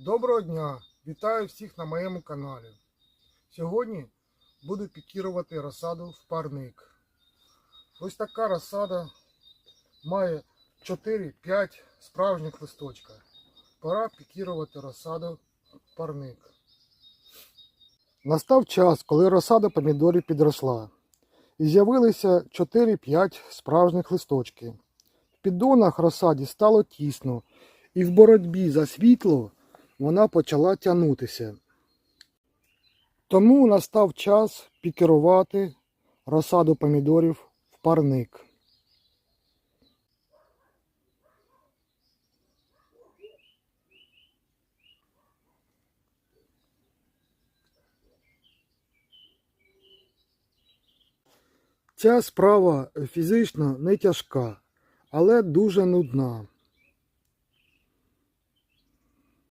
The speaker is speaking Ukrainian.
Доброго дня! Вітаю всіх на моєму каналі. Сьогодні буду пікірувати розсаду в парник. Ось така розсада має 4-5 справжніх листочка. Пора пікірувати розсаду в парник. Настав час, коли розсада помідорів підросла. І з'явилися 4-5 справжніх листочки. В піддонах розсаді стало тісно, і в боротьбі за світло вона почала тягнутися. Тому настав час пікерувати розсаду помідорів в парник. Ця справа фізично не тяжка, але дуже нудна.